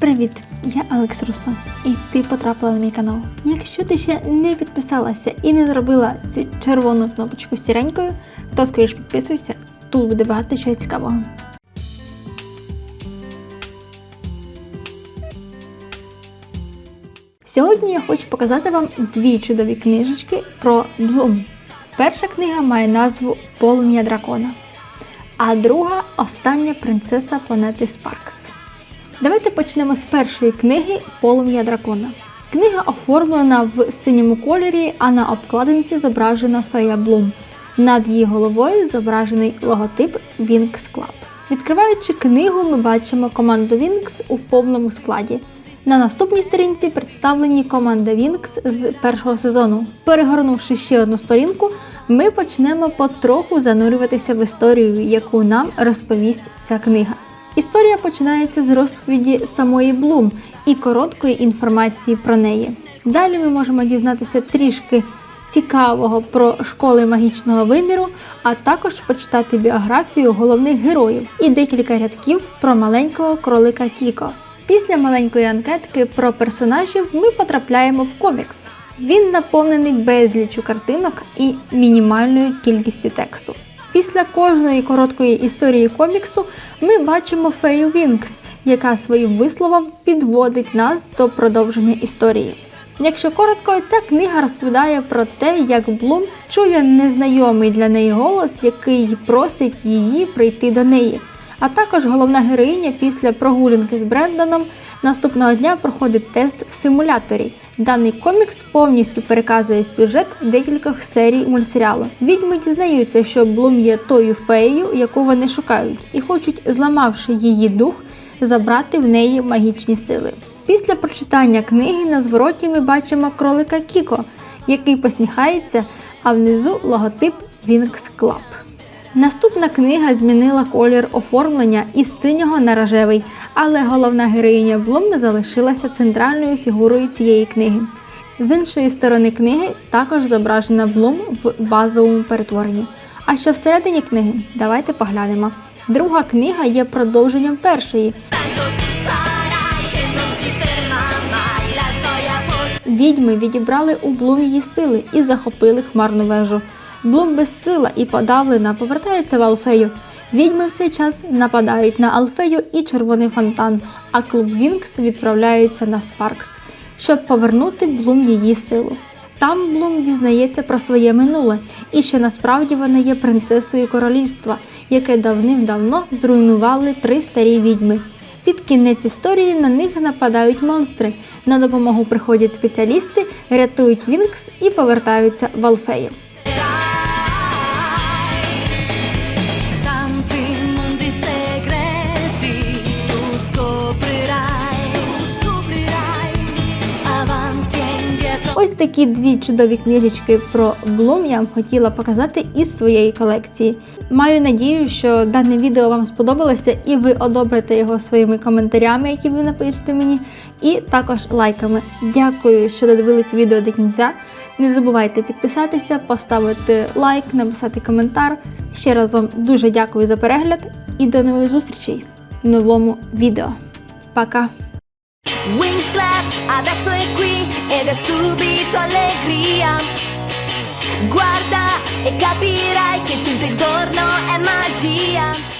Привіт, я Алекс Руссо, і ти потрапила на мій канал. Якщо ти ще не підписалася і не зробила цю червону кнопочку сіренькою, то скоріш підписуйся, тут буде багато чого цікавого. Сьогодні я хочу показати вам дві чудові книжечки про Блум. Перша книга має назву Полум'я дракона, а друга Остання принцеса планети Спаркс. Давайте почнемо з першої книги Полум'я дракона. Книга оформлена в синьому кольорі, а на обкладинці зображена фея Блум. Над її головою зображений логотип Wings Club. Відкриваючи книгу, ми бачимо команду Wings у повному складі. На наступній сторінці представлені команда Wings з першого сезону. Перегорнувши ще одну сторінку, ми почнемо потроху занурюватися в історію, яку нам розповість ця книга. Історія починається з розповіді самої Блум і короткої інформації про неї. Далі ми можемо дізнатися трішки цікавого про школи магічного виміру, а також почитати біографію головних героїв і декілька рядків про маленького кролика Кіко. Після маленької анкетки про персонажів ми потрапляємо в комікс. Він наповнений безліччю картинок і мінімальною кількістю тексту. Після кожної короткої історії коміксу ми бачимо Фею Вінкс, яка своїм висловом підводить нас до продовження історії. Якщо коротко, ця книга розповідає про те, як Блум чує незнайомий для неї голос, який просить її прийти до неї. А також головна героїня після прогулянки з Бренданом наступного дня проходить тест в симуляторі. Даний комікс повністю переказує сюжет декількох серій мультсеріалу. Відьми дізнаються, що Блум є тою феєю, яку вони шукають, і хочуть, зламавши її дух, забрати в неї магічні сили. Після прочитання книги на звороті ми бачимо кролика Кіко, який посміхається, а внизу логотип Wings Club. Наступна книга змінила колір оформлення із синього на рожевий, але головна героїня Блум залишилася центральною фігурою цієї книги. З іншої сторони книги також зображена Блум в базовому перетворенні. А що всередині книги? Давайте поглянемо. Друга книга є продовженням першої. Відьми відібрали у Блум її сили і захопили хмарну вежу. Блум безсила і подавлена повертається в Алфею. Відьми в цей час нападають на Алфею і Червоний фонтан, а клуб Вінкс відправляється на Спаркс, щоб повернути Блум її силу. Там Блум дізнається про своє минуле і що насправді вона є принцесою королівства, яке давним-давно зруйнували три старі відьми. Під кінець історії на них нападають монстри. На допомогу приходять спеціалісти, рятують Вінкс і повертаються в Алфею. Ось такі дві чудові книжечки про Блум я вам хотіла показати із своєї колекції. Маю надію, що дане відео вам сподобалося і ви одобрите його своїми коментарями, які ви напишете мені, і також лайками. Дякую, що додивилися відео до кінця. Не забувайте підписатися, поставити лайк, написати коментар. Ще раз вам дуже дякую за перегляд і до нових зустрічей в новому відео. Пока! Wings Club adesso è qui ed è subito allegria. Guarda e capirai che tutto intorno è magia.